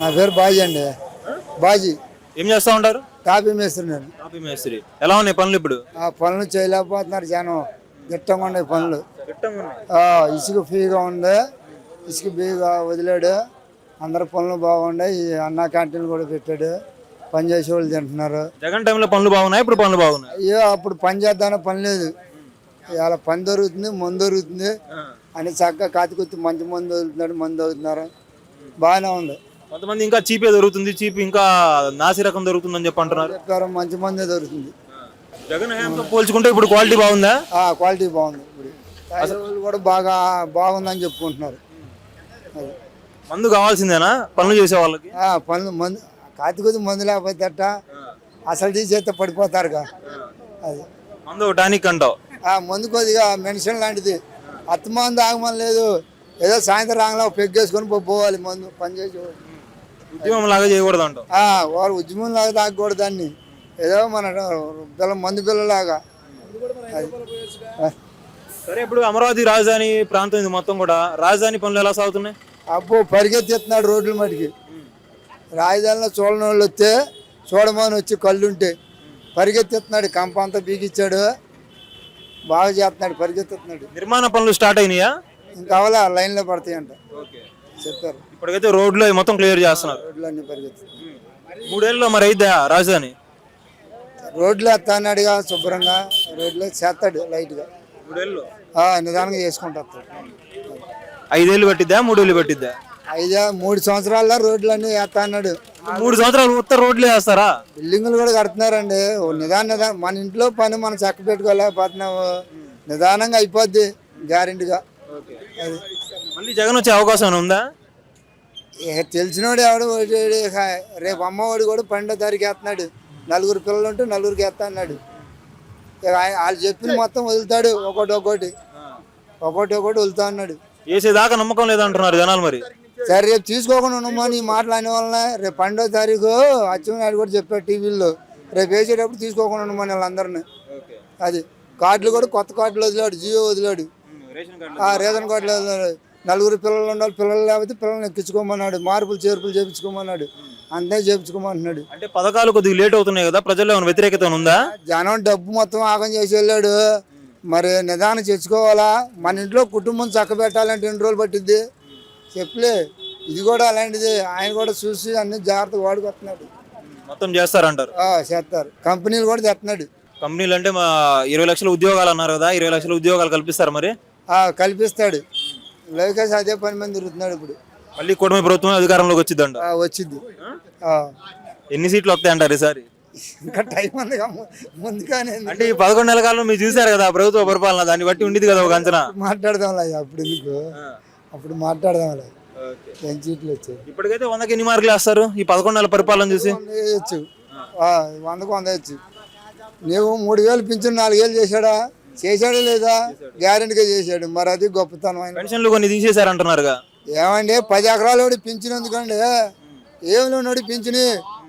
నా పేరు బాజీ అండి. బాజీ. ఏం చేస్తా ఉంటారు? కాపీ మేస్తున్నాను కాపీ మేస్త్రి. ఎలా ఉన్నాయి పనులు ఇప్పుడు? ఆ పనులు చేయలేకపోతున్నారు జనం. గిట్టంగా ఉన్నాయి పనులు. ఆ, ఇసుక ఫ్రీగా ఉంది. ఇసుక ఫ్రీగా వదిలాడు. అందరు పనులు బాగున్నాయి. ఈ అన్న క్యాంటీన్ కూడా పెట్టాడు. పని చేసే వాళ్ళు తింటున్నారు. జగన్ టైంలో పనులు బాగున్నాయి? ఇప్పుడు పనులు బాగున్నాయి? అయ్యో అప్పుడు పని చేద్దామని పని లేదు. ఇవాళ పని దొరుకుతుంది మందు దొరుకుతుంది అని చక్కగా కాతికొత్తి మంచి మందు వదులుతున్నాడు మందు అవుతున్నారు బాగానే ఉంది. కొంతమంది ఇంకా చీపే దొరుకుతుంది చీప్ ఇంకా నాసి రకం దొరుకుతుందని చెప్పి అంటున్నారు. మంచి మందే దొరుకుతుంది. జగన్ హయాంతో పోల్చుకుంటే ఇప్పుడు క్వాలిటీ బాగుందా? ఆ, క్వాలిటీ బాగుంది ఇప్పుడు. వాళ్ళు కూడా బాగా బాగుందని చెప్పుకుంటున్నారు. అది. మందు కావాల్సిందేనా? పనులు చేసే వాళ్ళకి? ఆ, పనులు మందు కాతి కొద్ది మందు లేకపోతే అట్ట అసలు తీసేస్తే పడిపోతారుగా. అది. మందు ఒక టానిక్ అంటావు. ఆ మందు కొద్దిగా మెన్షన్ లాంటిది. అత్త మందు ఆగమని లేదు. ఏదో సాయంత్రం రాగలా పెగ్గేసుకొని పో- పోవాలి మందు పని చేసి ఉద్యమం లాగా చేయకూడదు అంటావు ఆ, వారు ఉద్యమం లాగా తాగకూడదు దాన్ని. ఏదో మన పిల్ల మందు పిల్లలాగా. సరే ఇప్పుడు అమరావతి రాజధాని ప్రాంతం ఇది మొత్తం కూడా. రాజధాని పనులు ఎలా సాగుతున్నాయి? అబ్బో పరిగెత్తేస్తున్నాడు రోడ్ల మటుకి. రాజధానిలో చూడని వాళ్ళు వస్తే చూడమని వచ్చి కళ్ళుంటే. పరిగెత్తేస్తున్నాడు కంప అంతా బీగిచ్చాడు బాగా చేస్తున్నాడు పరిగెత్తేస్తున్నాడు. నిర్మాణ పనులు స్టార్ట్ అయినాయా? ఇంకా అవలా లైన్లో పడతాయంట. చెప్పారు. ఇప్పటికైతే రోడ్లు మొత్తం క్లియర్ చేస్తున్నారు. రోడ్లు అన్ని పరిగెత్తుతున్నాయి మూడేళ్ళలో మరి అయిద్దా రాజధాని? రోడ్లు ఎత్తాన్నాడుగా శుభ్రంగా రోడ్లు చేస్తాడు లైట్గా. మూడేళ్ళు? ఆ, నిదానంగా చేసుకుంటూ వస్తాడు. ఐదేళ్ళు పట్టిద్దా మూడేళ్ళు పట్టిద్దా? ఐదా మూడు సంవత్సరాల్లో రోడ్లు అన్నీ అన్నాడు. మూడు సంవత్సరాలు ఉత్తర రోడ్లు వేస్తారా? బిల్డింగులు కూడా కడుతున్నారండి. ఓ నిదాన నిదానం మన ఇంట్లో పని మనం చక్క పెట్టుకోలేకపోతున్నాము నిదానంగా అయిపోద్ది గ్యారెంటీగా. అది. మళ్ళీ జగన్ వచ్చే అవకాశం ఉందా? తెలిసినోడు ఎవడు రేపు అమ్మఒడి కూడా పన్నెండో తారీఖు వేస్తున్నాడు. నలుగురు పిల్లలు ఉంటే నలుగురికి వేస్తా అన్నాడు. వాళ్ళు చెప్పిన మొత్తం వదులుతాడు ఒకటి ఒకటి. ఒకటి ఒకటి వదులుతా అన్నాడు. వేసేదాకా నమ్మకం లేదంటున్నారు జనాలు మరి. సరే రేపు తీసుకోకుండా ఉన్నామా నీ మాటలు అనే వలన రేపు పన్నెండో తారీఖు అచ్చెన్నాయుడు కూడా చెప్పాడు టీవీలో రేపు వేసేటప్పుడు తీసుకోకుండా ఉన్నామని వాళ్ళందరినీ. అది కార్డులు కూడా కొత్త కార్డులు వదిలాడు జియో వదిలాడు. రేషన్ కార్డులు వదిలాడు. నలుగురు పిల్లలు ఉండాలి పిల్లలు లేకపోతే పిల్లల్ని ఎక్కించుకోమన్నాడు మార్పులు చేర్పులు చేపించుకోమన్నాడు అంతే చేపించుకోమంటున్నాడు. అంటే పథకాలు కొద్దిగా లేట్ అవుతున్నాయి కదా ప్రజల్లో ఏమైనా వ్యతిరేకత ఉందా? జనం డబ్బు మొత్తం ఆగం చేసి వెళ్ళాడు. మరి నిదానం తెచ్చుకోవాలా మన ఇంట్లో కుటుంబం చక్క పెట్టాలంటే ఎన్ని రోజులు పట్టిద్ది? చెప్పలే. ఇది కూడా అలాంటిది. ఆయన కూడా చూసి అన్ని జాగ్రత్త వాడుకొస్తున్నాడు. మొత్తం చేస్తారంటారు. ఆ, చేస్తారు. కంపెనీలు కూడా తెస్తున్నాడు కంపెనీలు అంటే మా ఇరవై లక్షల ఉద్యోగాలు అన్నారు కదా ఇరవై లక్షల ఉద్యోగాలు కల్పిస్తారు మరి? ఆ, కల్పిస్తాడు. లోకేష్ అదే పని మీద తిరుగుతున్నాడు ఇప్పుడు. మళ్ళీ కూటమి ప్రభుత్వం అధికారంలోకి వచ్చిందంట. ఆ, వచ్చింది. ఆ. ఎన్ని సీట్లు వస్తాయంటారు ఈసారి? ఇంకా టైం ఉంది ముందుగానే అంటే ఈ పదకొండు నెలల కాలంలో మీరు చూసారు కదా ప్రభుత్వ పరిపాలన దాన్ని బట్టి ఉండేది కదా ఒక అంచనా. మాట్లాడదాంలే అప్పుడు ఎందుకు? అప్పుడు మాట్లాడదాంలే ఏం చీట్లు వచ్చాయి? ఇప్పటికైతే వందకి ఎన్ని మార్కులు వేస్తారు ఈ పదకొండు నెలల పరిపాలన చూసి? వంద వేయచ్చు. ఆ, వందకు వంద వేయచ్చు. నీవు మూడు వేలు పింఛన్ నాలుగు వేలు చేశాడా? చేశాడా లేదా? గ్యారెంటీగా చేశాడు. మరి అది గొప్పతనం ఆయన. పెన్షన్లు కొన్ని తీసేశారంటున్నారుగా. ఏమండి? పది ఎకరాలు వాడి పింఛన్ ఎందుకండి? ఏమి లేనివాడి పింఛని.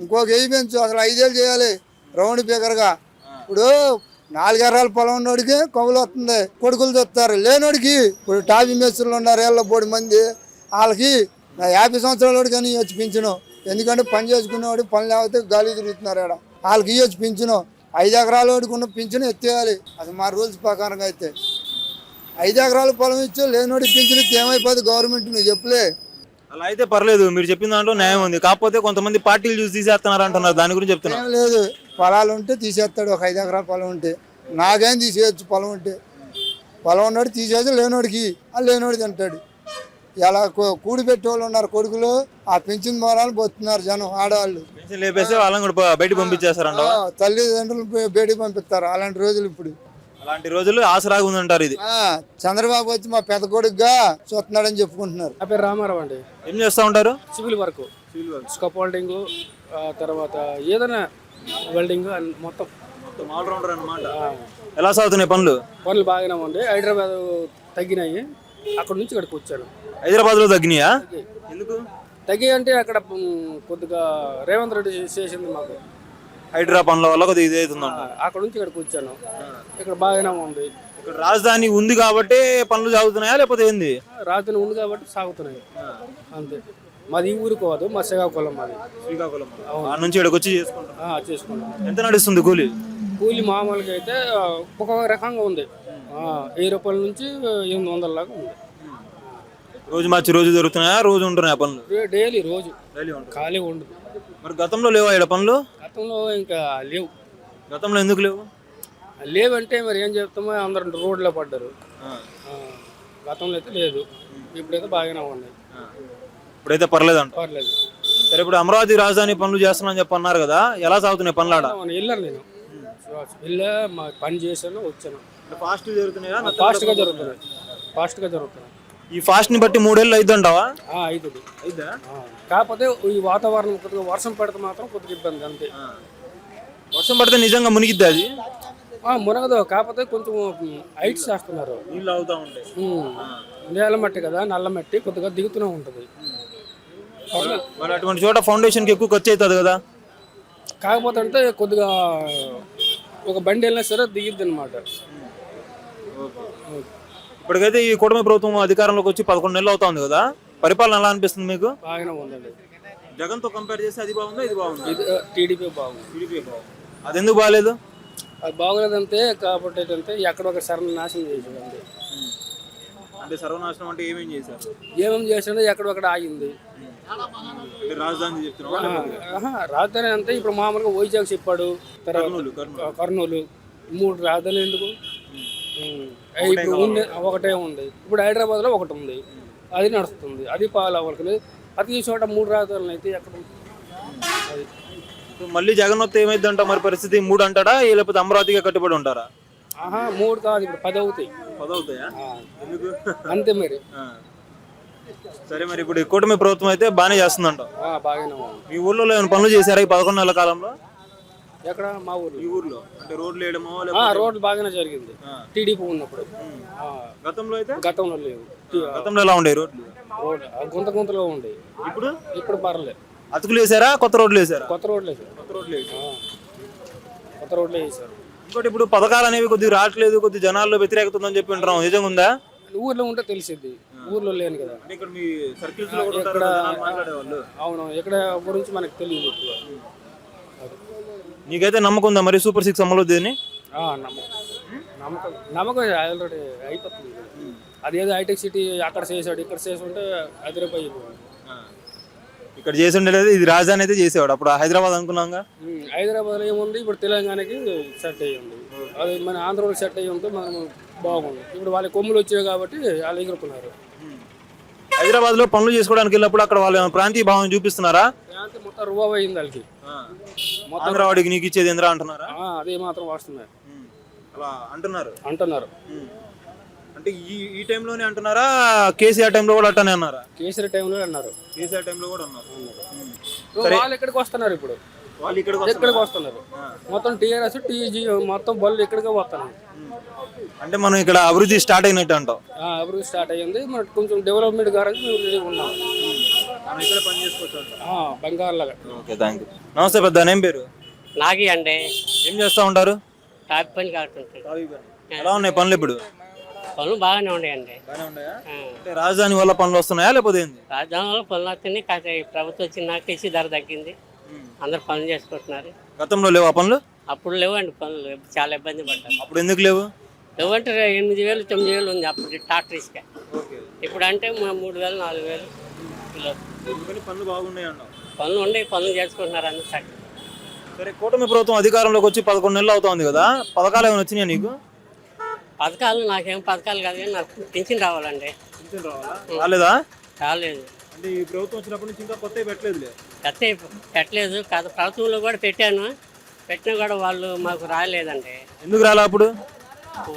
ఇంకొక వెయ్యి పెంచు. అసలు ఐదేళ్ళు చేయాలి. రౌండ్ ఫిగర్గా ఇప్పుడు నాలుగు ఎకరాల పొలం ఉన్నోడికి కవులు వస్తుంది. కొడుకులు తెస్తారు. లేనోడికి ఇప్పుడు టాపీ మేస్త్రులు ఉన్నారు. ఏళ్ళ బోడి మంది. వాళ్ళకి నా యాభై సంవత్సరాల వాడికి అని ఇవ్వచ్చు పింఛను. ఎందుకంటే పని చేసుకునేవాడు పని లేకపోతే గాలి తిరుగుతున్నారు ఆడ. వాళ్ళకి ఇవ్వచ్చు పింఛను. ఐదు ఎకరాల వాడికి ఉన్న పింఛను ఎత్తేయాలి. అది మా రూల్స్ ప్రకారంగా అయితే. ఐదు ఎకరాల పొలం ఇచ్చో లేనోడి పింఛను ఏమైపోతుంది గవర్నమెంట్ నువ్వు చెప్పలే. అలా అయితే పర్లేదు. మీరు చెప్పిన దాంట్లో న్యాయం ఉంది. కాకపోతే కొంతమంది పార్టీలు చూసి తీసేస్తున్నారు అంటున్నారు. దాని గురించి చెప్తున్నా. లేదు. పొలాలు ఉంటే తీసేస్తాడు. ఒక ఐదు ఎకరాల పొలం ఉంటే. నాకేం తీసేయచ్చు? పొలం ఉంటే. పొలం ఉన్నాడు తీసేసి లేనోడికి. ఆ లేనోడు తింటాడు ఇలా కూ- కూడి పెట్టే వాళ్ళు ఉన్నారు కొడుకులు. ఆ పెంచిన మొరాలు పోతున్నారు జనం ఆడవాళ్ళు. పెన్షన్ వాళ్ళని కూడా బ- బయటికి పంపించేస్తారంట? ఆ, తల్లిదండ్రులు బే- బయటికి పంపిస్తారు అలాంటి రోజులు ఇప్పుడు. అలాంటి రోజులు ఆసరాగా ఉందంటారు ఇది. ఆ, చంద్రబాబు వచ్చి మా పెద్ద కొడుకుగా చూస్తున్నాడని చెప్పుకుంటున్నారు. నా పేరు రామారావు అండి. ఏం చేస్తూ ఉంటారు? Civil work. స్కప్ వెల్డింగ్ తర్వాత ఏదైనా వెల్డింగ్ మొత్తం. మొత్తం ఆల్రౌండర్ అనమాట ఎలా సాగుతున్నాయి పనులు? పనులు బాగానే ఉంది. హైదరాబాద్ తగ్గినాయి. అక్కడ నుంచి ఇక్కడికి వచ్చాను. హైదరాబాద్లో తగ్గినాయా? ఎందుకు? తగ్గి అంటే అక్కడ కొద్దిగా రేవంత్ రెడ్డి చేసింది మాకు. హైడ్రా పనుల వల్ల కొద్దిగా ఇది అవుతుందంట అక్కడ నుంచి ఇక్కడికి వచ్చాను. ఇక్కడ బాగానే ఉంది. ఇక్కడ రాజధాని ఉంది కాబట్టి పనులు సాగుతున్నాయా లేకపోతే ఏంది? రాత్రి ఉంది కాబట్టి సాగుతున్నాయి. అంతే. మాది ఈ ఊరు కాదు మా శ్రీకాకుళం మాది. శ్రీకాకుళం. ఆ నుంచి ఇక్కడికి వచ్చి చేసుకుంటాం. చేసుకుంటాం. ఎంత నడుస్తుంది కూలి? కూలి మామూలుగా అయితే ఒక్కొక్క రకంగా ఉంది. వెయ్యి రూపాయల నుంచి ఎనిమిది వందల దాకా ఉంది. రోజు మార్చి రోజు దొరుకుతున్నాయా రోజు ఉంటున్నాయా పనులు? డైలీ రోజు. డైలీ ఉంటుంది ఖాళీ ఉండదు మరి గతంలో లేవా ఇక్కడ పనులు? గతంలో ఇంకా లేవు. గతంలో ఎందుకు లేవు? లేవంటే మరి ఏం చెప్తామో అందరు రోడ్లో పడ్డారు. గతంలో అయితే లేదు. ఇప్పుడైతే బాగానే ఉన్నాయి. ఇప్పుడైతే పర్లేదంట. పర్లేదు. సరే ఇప్పుడు అమరావతి రాజధాని పనులు చేస్తున్నాను చెప్పి అన్నారు కదా ఎలా సాగుతున్నాయి పనులు ఆడ? వెళ్ళాను నేను. వెళ్ళా మా పని చేశాను వచ్చాను. ఫాస్ట్ జరుగుతున్నాయా? ఫాస్ట్గా జరుగుతున్నాయి. ఫాస్ట్గా జరుగుతున్నాయి. ఈ ఫాస్ట్ని బట్టి మూడేళ్ళు ఆ, అవుతుంది ఆ, కాకపోతే ఈ వాతావరణం కొద్దిగా వర్షం పడితే మాత్రం కొద్దిగా ఇబ్బంది అంతే. వర్షం పడితే నిజంగా మునిగిద్ది అది? మునగదు. కాకపోతే కొంచెం హైట్స్ చేస్తున్నారు. నీళ్ళు అవుతా ఉంటాయి. నేల మట్టి కదా నల్ల మట్టి కొద్దిగా దిగుతూనే ఉంటుంది. మరి అటువంటి చోట ఫౌండేషన్కి ఎక్కువ ఖర్చు అవుతుంది కదా? కాకపోతే అంటే కొద్దిగా ఒక బండి వెళ్ళినా సరే దిగిద్ది అనమాట ఇప్పటికైతే ఈ కూటమి ప్రభుత్వం అధికారంలోకి వచ్చి పదకొండు నెలలు అవుతుంది కదా? పరిపాలన ఎలా అనిపిస్తుంది మీకు? బాగానే ఉందండి. జగన్తో కంపేర్ చేస్తే అది బాగుందా ఇది బాగుందా? టీడీపీ బాగుంది. అది ఎందుకు బాగాలేదు? అది బాగోలేదంటే కాబట్టి ఏంటంటే ఎక్కడ ఒక సరణ నాశనం చేసేది అంతే. అంటే సర్వనాశనం అంటే ఏమేం చేశారు? ఏమేమి చేసినా ఎక్కడొక్కడ ఆగింది. అంటే రాజధాని చెప్తున్నావా ఆహా, రాజధాని అంటే ఇప్పుడు మామూలుగా వైజాగ్ చెప్పాడు తర్వాత కర్నూలు కర్నూలు. మూడు రాజధాని ఎందుకు? ఉమ్. ఇప్పుడు ఉంది. ఒకటే ఉంది. ఇప్పుడు హైదరాబాద్లో ఒకటి ఉంది. అది నడుస్తుంది. అది పాలు అవ్వాలి ప్రతి చోట మూడు రాజధానులు అయితే ఎక్కడ? అది. మళ్ళీ జగన్ వస్తే ఏమైంది అంట మరి పరిస్థితి మూడు అంటాడా? లేకపోతే అమరావతిగా కట్టుబడి ఉంటారా? ఆహా మూడు కాదు ఇప్పుడు. పది అవుతాయి. పదవుతాయా? ఆ, ఎందుకు? అంతే మరి. సరే మరి ఇప్పుడు కూటమి ప్రభుత్వం అయితే బాగానే చేస్తుందంట. బాగానే మీ ఊర్లో ఏమైనా పనులు చేశారా ఈ పదకొండు నెలల కాలంలో? ఎక్కడ? మా ఊర్లో. ఈ ఊర్లో. అంటే రోడ్లు వేయడమో ఆ, రోడ్లు బాగానే జరిగింది. టీడీపీ ఉన్నప్పుడు. ఆ, గతంలో అయితే? గతంలో లేవు. గతంలో ఎలా ఉండే రోడ్లు? రోడ్ ఆ, గుంత గుంతలో ఉండేవి. ఇప్పుడు? ఇప్పుడు పర్లేదు. అతుకులు వేసారా? కొత్త రోడ్లు వేసారా? కొత్త రోడ్లు వేసారు. కొత్త రోడ్లు వేసారు. ఆ, కొత్త రోడ్లే వేసారు. ఇంకోటి ఇప్పుడు పథకాలు అనేవి కొద్దిగా రావట్లేదు కొద్ది జనాల్లో వ్యతిరేకత ఉందని చెప్పి వింటున్నాం నిజంగా ఉందా? ఊర్లో ఉంటే తెలిసిద్ది. ఊర్లో లేను కదా. అంటే ఇక్కడ మీ సర్కిల్స్లో కూడా ఉంటారు ఇక్కడ- కదా జనాలు మాట్లాడేవాళ్ళు. అవును ఇక్కడ గురించి మనకు తెలియదు ఎక్కువ. నీకైతే నమ్మకం ఉందా మరి సూపర్ సిక్స్ అమలు అని ఆ, నమ్మకం నమ్మకం నమ్మకం ఆల్రెడీ అయిపోతుంది. అదేదో హైటెక్ సిటీ అక్కడ చేసాడు ఇక్కడ చేసి ఉంటే అదిరిపోయి ఇక్కడ చేసి ఉండలేదు ఇది రాజధాని అయితే చేసేవాడు. అప్పుడు హైదరాబాద్ అనుకున్నాంగా? హైదరాబాద్లో ఏముంది? ఇప్పుడు తెలంగాణకి సెట్ అయ్యి ఉంది. అది మన ఆంధ్రలో సెట్ అయ్యి ఉంటే మనం బాగుంది. ఇప్పుడు వాళ్ళ కొమ్ములు వచ్చాయి కాబట్టి వాళ్ళు ఎగురుకున్నారు హైదరాబాద్లో పనులు చేసుకోవడానికి వెళ్ళినప్పుడు అక్కడ వాళ్ళ ప్రాంతీయ భావం చూపిస్తున్నారా? మొత్తం రుబాబ్ అయింది వాళ్ళకి. మొత్తం ఆంధ్రవాడికి నీకు ఇచ్చేది ఎంద్రా అంటున్నారా? అదే మాత్రం అలా అంటున్నారు? అంటున్నారు. అంటే ఈ ఈ టైంలోనే అంటున్నారా? కేసీఆర్ టైంలో కూడా అట్టనే అన్నారా? కేసరి టైంలో అన్నారు. కేసీఆర్ టైంలో కూడా అన్నారు. వాళ్ళు ఇక్కడికి వస్తున్నారు ఇప్పుడు? వాళ్ళు ఇక్కడికి వస్తున్నారు. మొత్తం టీఆర్ఎస్ టీజీ మొత్తం బళ్ళు ఇక్కడికే వస్తున్నాయి అంటే మనం ఇక్కడ అభివృద్ధి స్టార్ట్ అయినట్టు అంటాం ఆ, అభివృద్ధి స్టార్ట్ అయ్యింది. మనకు కొంచెం డెవలప్మెంట్ గారికి మేము రెడీ ఉన్నాం. మనం ఇక్కడ పని చేసుకోవచ్చు. ఆ, బంగారు లాగా ఓకే థ్యాంక్ యూ నమస్తే పెద్ద నేమ్ పేరు? నాగి అండి. ఏం చేస్తూ ఉంటారు? టాప్ పని కాకుంటుంది. ఎలా ఉన్నాయి పనులు ఇప్పుడు? పనులు బాగానే ఉన్నాయండి. బాగానే ఉన్నాయా? ఆ, అంటే రాజధాని వల్ల పనులు వస్తున్నాయా లేకపోతే ఏంది? రాజధానిలో పనులు వస్తున్నాయి. ప్రభుత్వం వచ్చినాక టీసీ ధర తగ్గింది. అందరు పనులు చేసుకుంటున్నారు. గతంలో లేవు ఆ పనులు? అప్పుడు లేవండి పనులు చాలా ఇబ్బంది పడ్డారు. అప్పుడు ఎందుకు లేవు? లేవంటే ఎనిమిది వేలు తొమ్మిది వేలు ఉంది అప్పుడు ట్రాక్టర్ ఇసుక. ఇప్పుడు అంటే మూడు వేలు నాలుగు వేలు పనులు బాగున్నాయి పనులు ఉండే పనులు చేసుకుంటున్నారు అందరు చక్కగా. సరే కూటమి ప్రభుత్వం అధికారంలోకి వచ్చి పదకొండు నెలలు అవుతోంది కదా పథకాలు ఏమైనా వచ్చినాయా నీకు? పథకాలు నాకేం పథకాలు కాదు కానీ నాకు పింఛన్ రావాలండి. రాలేదా? రాలేదు. అంటే ఈ ప్రభుత్వం వచ్చినప్పటి నుంచి ఇంకా కొత్త పెట్టలేదు కత్తి పెట్టలేదు. కాదు ప్రభుత్వంలో కూడా పెట్టాను. పెట్టినా కూడా వాళ్ళు మాకు రాలేదండి. ఎందుకు రాలే అప్పుడు?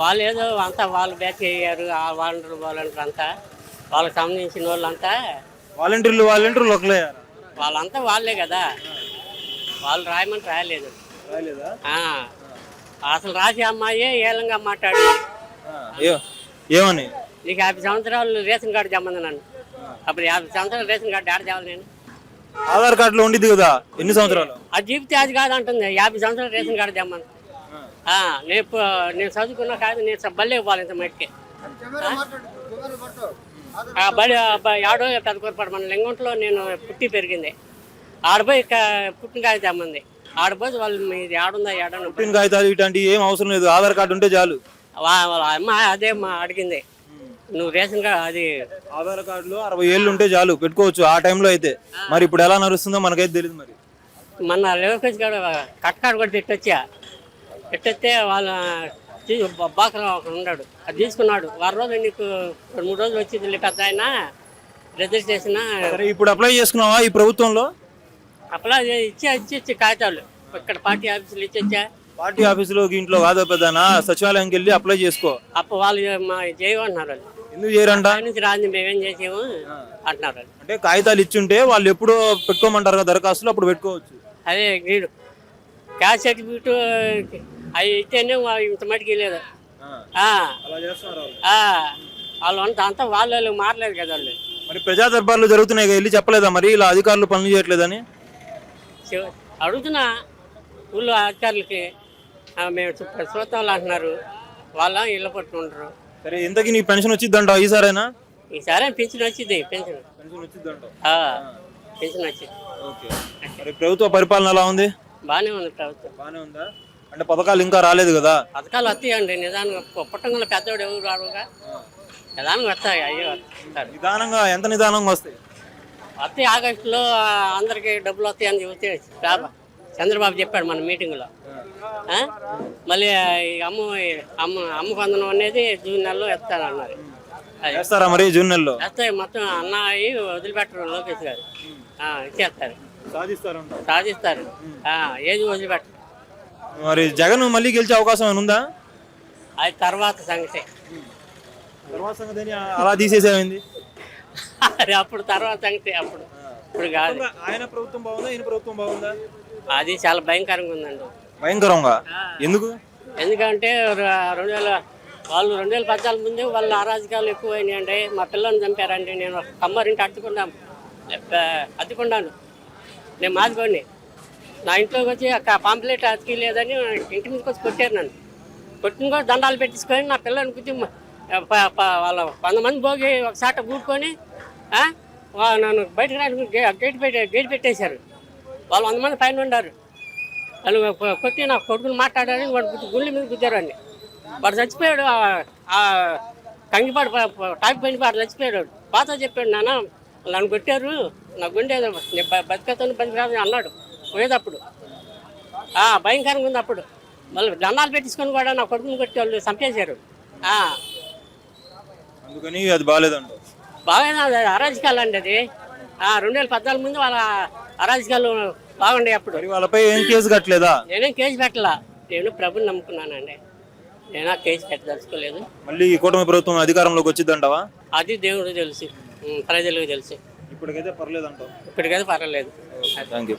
వాళ్ళు ఏదో అంతా వాళ్ళు బ్యాచ్ అయ్యారు. ఆ వాలంటీర్ వాలంటీర్ అంతా వాళ్ళకి సంబంధించిన వాళ్ళంతా వాలంటీర్లు వాలంటీర్లు ఒకలే వాళ్ళంతా వాళ్ళే కదా. వాళ్ళు రాయమని రాయలేదు. అసలు రాసి అమ్మాయి ఏలంగా మాట్లాడు ఏమని? నీకు యాభై సంవత్సరాలు రేషన్ కార్డు జమ్మని నన్ను. అప్పుడు యాభై సంవత్సరాలు రేషన్ కార్డు ఆడ తేవాలి నేను? ఆధార్ కార్డులో ఉండిద్ది కదా ఎన్ని సంవత్సరాలు? అది చెబితే అది కాదు అంటుంది యాభై సంవత్సరాలు రేషన్ కార్డు జమ్మని ఆ, నేను నేను చదువుకున్నా కాదు నేను బల్లే పోవాలి ఇంత మట్టికి బడి ఆడో పెద్ద కూరపాడు మన లింగంట్లో నేను పుట్టి పెరిగింది. ఆడపోయి పుట్టిన కాయ తెమ్మంది. ఆడపోయి వాళ్ళు మీది ఆడుందా ఏడను పుట్టిన కాగితాలు ఏం అవసరం లేదు ఆధార్ కార్డు ఉంటే చాలు. వాళ్ళ అమ్మ అదే అడిగింది. నువ్వు రేషన్ కార్డు అది ఆధార్ కార్డులో అరవై ఏళ్ళు ఉంటే చాలు పెట్టుకోవచ్చు ఆ టైంలో అయితే. మరి ఇప్పుడు ఎలా నడుస్తుందో మనకైతే తెలియదు మరి. మన లేవకేసి కాడ కట్కాడు కూడా పెట్టొచ్చా? పెట్టొస్తే వాళ్ళ బాకలో ఒకడు ఉన్నాడు. అది తీసుకున్నాడు. వారం రోజులు నీకు రెండు మూడు రోజులు వచ్చింది పెద్ద ఆయన. రిజిస్ట్రేషన్. ఇప్పుడు అప్లై చేసుకున్నావా ఈ ప్రభుత్వంలో? అప్లై ఇచ్చి ఇచ్చి ఇచ్చి కాగితాలు ఇక్కడ పార్టీ ఆఫీసులు ఇచ్చొచ్చా పార్టీ ఆఫీసులో ఇంట్లో కాదో పెద్దనా? సచివాలయంకి వెళ్ళి అప్లై చేసుకో. అప్పుడు వాళ్ళు మా చేయమన్నారు వాళ్ళు. ఎందుకు చేయరంట? దాని నుంచి రాజు మేమేం చేసాము అంటున్నారు వాళ్ళు. అంటే కాగితాలు ఇచ్చుంటే వాళ్ళు ఎప్పుడో పెట్టుకోమంటారు కదా దరఖాస్తులు అప్పుడు పెట్టుకోవచ్చు. అదే వీడు. క్యాస్ట్ సర్టిఫికెట్ అవి ఇస్తేనే వా- ఇంత మటుకు లేదు ఆ, అలా చేస్తున్నారు ఆ, వాళ్ళు అంతా అంతా వాళ్ళు మారలేదు కదా వాళ్ళు. మరి ప్రజా దర్బార్లు జరుగుతున్నాయి కదా, వెళ్ళి చెప్పలేదా మరి? ఇలా అధికారులు పనులు చేయట్లేదని? చివ- అడుగుతున్నా ఊళ్ళో అధికారులకి. మేము చూ- చూస్తాం అంటున్నారు. వాళ్ళ ఇళ్ళ పట్టుకుంటారు సరే ఇంతకీ నీ పెన్షన్ వచ్చిందంటావు ఈసారైనా? ఈసారి పెన్షన్ వచ్చింది పెన్షన్ పెన్షన్ పెన్షన్ వచ్చింది. ఓకే. మరి ప్రభుత్వ పరిపాలన ఎలా ఉంది? బాగానే ఉంది ప్రభుత్వం. బాగానే ఉందా? అంటే పథకాలు ఇంకా రాలేదు కదా? పథకాలు వస్తాయండి నిదానంగా. పు- పుట్టంగల పెద్దోడు ఎవరు రాడుగా నిదానంగా వస్తాయి అయ్యో నిదానంగా ఎంత నిదానంగా వస్తాయి? వస్తాయి ఆగస్టులో అందరికి డబ్బులు వస్తాయని చెబితే బాబా చంద్రబాబు చెప్పాడు మన మీటింగ్లో? మళ్ళీ అమ్మ అమ్మ అమ్మ కొందనం అనేది జూన్ నెలలో అది. చేస్తారా మరి జూన్ నెలలో? వస్తాయి మొత్తం అన్న అయ్యి వదిలిపెట్టరు లోకేష్ గారు. ఇచ్చేస్తారు. సాధిస్తారు. ఆ, ఏది వదిలిపెట్టరు. మరి జగన్ మళ్ళీ గెలిచే అవకాశం ఉందా? అది తర్వాత సంగతి. తర్వాత సంగతి? అలా తీసేసేమైంది అది అప్పుడు తర్వాత సంగతి అప్పుడు. ఇప్పుడు కాదు. ఆయన ప్రభుత్వం బాగుందా? ఈయన ప్రభుత్వం బాగుందా? అది చాలా భయంకరంగా ఉందండి. భయంకరంగా. ఎందుకు? ఎందుకంటే రెండు వేల వాళ్ళు రెండు వేల పద్నాలుగు ముందే వాళ్ళ అరాజకాలు ఎక్కువైనాయి అంటే మా పిల్లల్ని చంపారంటే నేను కమ్మరింటి అట్టుకున్నాం అత్తుకున్నాను నేను మాదికోండి నా ఇంట్లోకి వచ్చి పాంప్లెట్ అతికి లేదని ఇంటి మీదకి వచ్చి కొట్టారు నన్ను. కొట్టిన కూడా దండాలు పెట్టించుకొని నా పిల్లల్ని ప- వాళ్ళ వంద మంది పోగి ఒక చాట కూడుకొని నన్ను బయటకు రాని గేట్ పెట్టి గేట్ పెట్టేశారు. వాళ్ళు వంద మంది పైన ఉన్నారు వాళ్ళు కొట్టి నా కొడుకుని మాట్లాడారని వాడు గుండె మీద గుద్దారు వాడిని వాడు చచ్చిపోయాడు కంగిపాడు టాప్ పైన వాడు చచ్చిపోయాడు. పాత చెప్పాడు నాన్న నన్ను కొట్టారు నా గుండె బతికేతాను బతికాదని అన్నాడు. పోయేటప్పుడు. భయంకరంగా ఉంది అప్పుడు. మళ్ళీ దండాలు పెట్టించుకొని కూడా నా కొడుకుని కొట్టి వాళ్ళు చంపేశారు. అందుకని అది ఉంది. అది అరాజకాలు అండి అది. ఆ, రెండు వేల పద్నాలుగు ముందు వాళ్ళ అరాజకాలు బాగుండే అప్పుడు. మరి వాళ్ళపై ఏం కేసు కట్టలేదా? నేనేం కేసు పెట్టలా నేను ప్రభుని నమ్ముకున్నానండి. నేను ఆ కేసు పెట్టదలుచుకోలేదు మళ్ళీ ఈ కూటమి ప్రభుత్వం అధికారంలోకి వచ్చిందంటావా? అది దేవుడు తెలుసు. ప్రజలకు తెలుసు. ఇప్పటికైతే పర్లేదంటావు? ఇప్పటికైతే పర్వాలేదు. Thank you